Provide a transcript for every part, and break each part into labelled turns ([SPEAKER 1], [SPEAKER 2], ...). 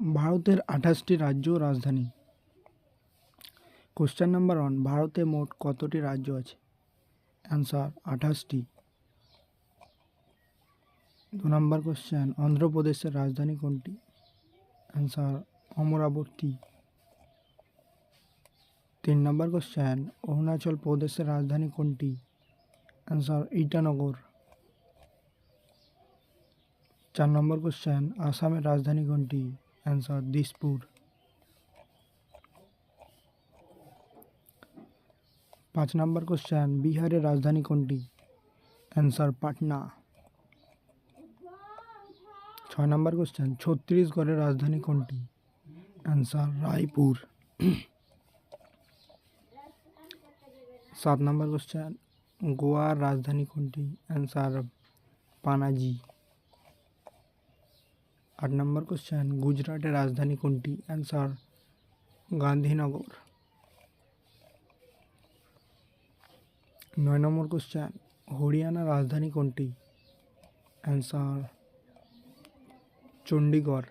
[SPEAKER 1] ভারতের আঠাশটি রাজ্য রাজধানী। কোশ্চেন নাম্বার ওয়ান ভারতে মোট কতটি রাজ্য আছে? অ্যান্সার আঠাশটি। দু নম্বর কোশ্চেন অন্ধ্রপ্রদেশের রাজধানী কোনটি? অ্যান্সার অমরাবতী। তিন নম্বর কোশ্চেন অরুণাচল প্রদেশের রাজধানী কোনটি? অ্যান্সার ইটানগর। চার নম্বর কোশ্চেন আসামের রাজধানী কোনটি? অ্যান্সার দিসপুর পাঁচ নম্বর কোশ্চেন বিহারের রাজধানী কোনটি? অ্যান্সার পাটনা। ছয় নম্বর কোশ্চেন ছত্তিশগড়ের রাজধানী কোনটি? অ্যান্সার রায়পুর। সাত নম্বর কোশ্চেন গোয়ার রাজধানী কোনটি? অ্যান্সার পানাজি। আট নম্বর কোশ্চেন গুজরাটের রাজধানী কোনটি? অ্যান্সার গান্ধীনগর। নয় নম্বর কোশ্চেন হরিয়ানার রাজধানী কোনটি? অ্যান্সার চণ্ডীগড়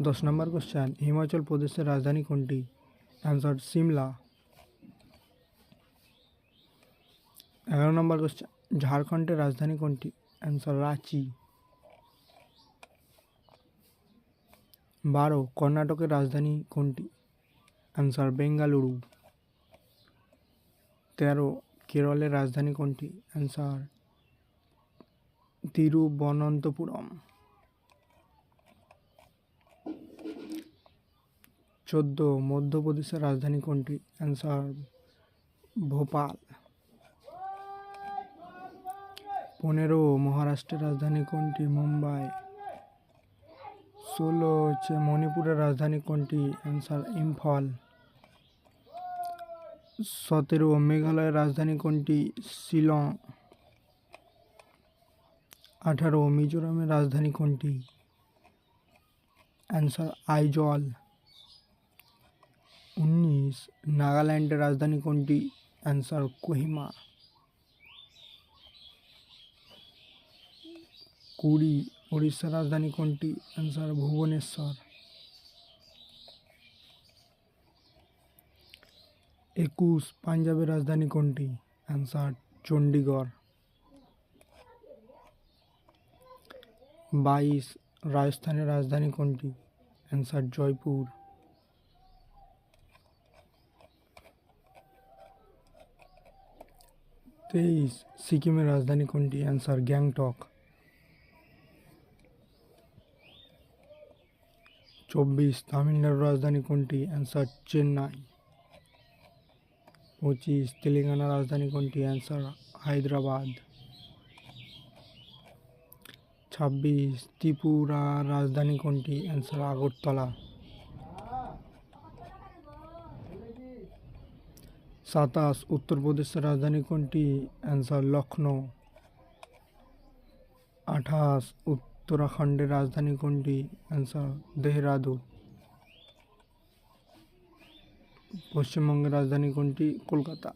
[SPEAKER 1] দশ নম্বর কোশ্চেন হিমাচল প্রদেশের রাজধানী কোনটি? অ্যান্সার সিমলা। এগারো নম্বর কোশ্চেন ঝাড়খণ্ডের রাজধানী কোনটি? অ্যান্সার রাঁচি বারো কর্ণাটকের রাজধানী কোনটি অ্যান্সার বেঙ্গালুরু তেরো কেরলের রাজধানী কোনটি অ্যান্সার তিরুবনন্তপুরম চোদ্দ মধ্যপ্রদেশের রাজধানী কোনটি অ্যান্সার ভোপাল পনেরো, মহারাষ্ট্রের রাজধানী কোনটি? মুম্বাই। ষোলো হচ্ছে মণিপুরের রাজধানী কোনটি? অ্যান্সার ইম্ফল। সতেরো, মেঘালয়ের রাজধানী কোনটি? শিলং। আঠারো, মিজোরামের রাজধানী কোনটি? অ্যান্সার আইজল। উনিশ, নাগাল্যান্ডের রাজধানী কোনটি? অ্যান্সার কোহিমা। কুড়ি উড়িষ্যার রাজধানী কোনটি? অ্যান্সার ভুবনেশ্বর। একুশ, পাঞ্জাবের রাজধানী কোনটি? অ্যান্সার চণ্ডীগড় বাইশ, রাজস্থানের রাজধানী কোনটি? অ্যান্সার জয়পুর। তেইশ, সিকিমের রাজধানী কোনটি? অ্যান্সার গ্যাংটক। চব্বিশ তামিলনাড়ুর রাজধানী কোনটি অ্যান্সার চেন্নাই পঁচিশ তেলেঙ্গানার রাজধানী কোনটি অ্যান্সার হায়দ্রাবাদ ছাব্বিশ ত্রিপুরার রাজধানী কোনটি অ্যান্সার আগরতলা সাতাশ উত্তরপ্রদেশের রাজধানী কোনটি অ্যান্সার লখনৌ আঠাশ উত্তরাখণ্ডের রাজধানী কোনটি? অ্যান্সার দেহরাদুন। পশ্চিমবঙ্গের রাজধানী কোনটি? কলকাতা।